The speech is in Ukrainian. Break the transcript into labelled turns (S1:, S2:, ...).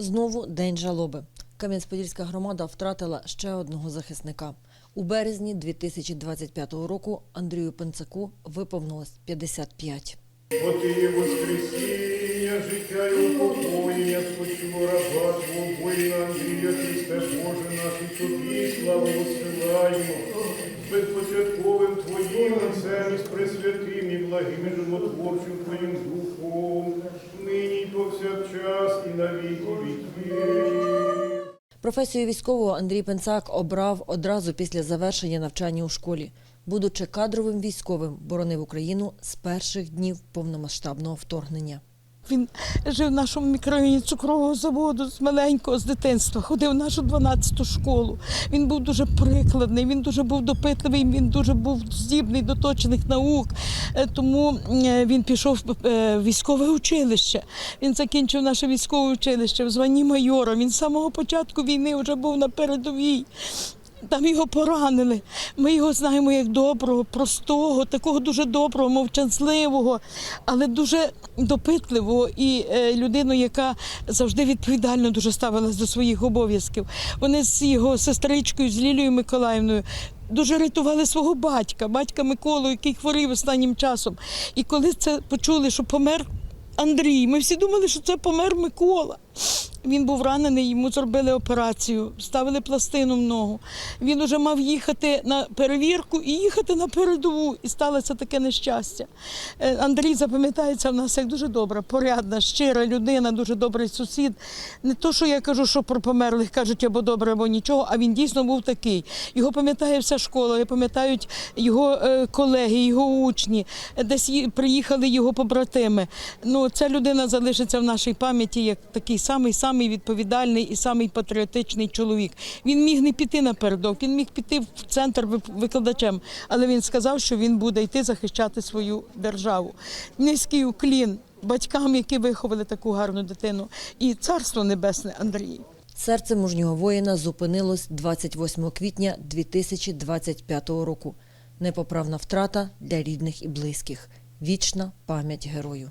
S1: Знову день жалоби. Кам'янець-Подільська громада втратила ще одного захисника. У березні 2025 року Андрію Пенцаку виповнилось 55.
S2: Бо ти є воскресіння, життя і упокоєння, спочило раба Твого воїна Андрія Христе Боже наш, і тобі славу посилаємо. Безпочатковим Твоїм Отцем, і з пресвятим і благим і животворчим Твоїм Духом, нині повсякчас і на віки.
S1: Професію військового Андрій Пенцак обрав одразу після завершення навчання у школі. Будучи кадровим військовим, боронив Україну з перших днів повномасштабного вторгнення.
S3: Він жив в нашому мікрорайоні цукрового заводу з маленького з дитинства, ходив в нашу 12-ту школу. Він був дуже прикладний, він дуже був допитливий, він дуже був здібний до точних наук. Е, Тому е, він пішов е, в військове училище. Він закінчив наше військове училище в званні майора. Він з самого початку війни вже був на передовій. Там його поранили. Ми його знаємо як доброго, простого, такого дуже доброго, мовчазливого, але дуже допитливого і е, людину, яка завжди відповідально дуже ставилась до своїх обов'язків. Вони з його сестричкою, з Лілією Миколаївною. Дуже рятували свого батька, батька Миколу, який хворів останнім часом. І коли це почули, що помер Андрій, ми всі думали, що це помер Микола. Він був ранений, йому зробили операцію, ставили пластину в ногу. Він уже мав їхати на перевірку і їхати на передову. І сталося таке нещастя. Е, Андрій запам'ятається в нас як дуже добра, порядна, щира людина, дуже добрий сусід. Не то, що я кажу, що про померлих кажуть або добре, або нічого, а він дійсно був такий. Його пам'ятає вся школа, пам'ятають його е, колеги, його учні, десь приїхали його побратими. Ну, ця людина залишиться в нашій пам'яті як такий самий самий відповідальний і самий патріотичний чоловік. Він міг не піти напередок, він міг піти в центр викладачем, але він сказав, що він буде йти захищати свою державу. Низький уклін батькам, які виховали таку гарну дитину, і царство небесне Андрій.
S1: Серце мужнього воїна зупинилось 28 квітня 2025 року. Непоправна втрата для рідних і близьких. Вічна пам'ять герою.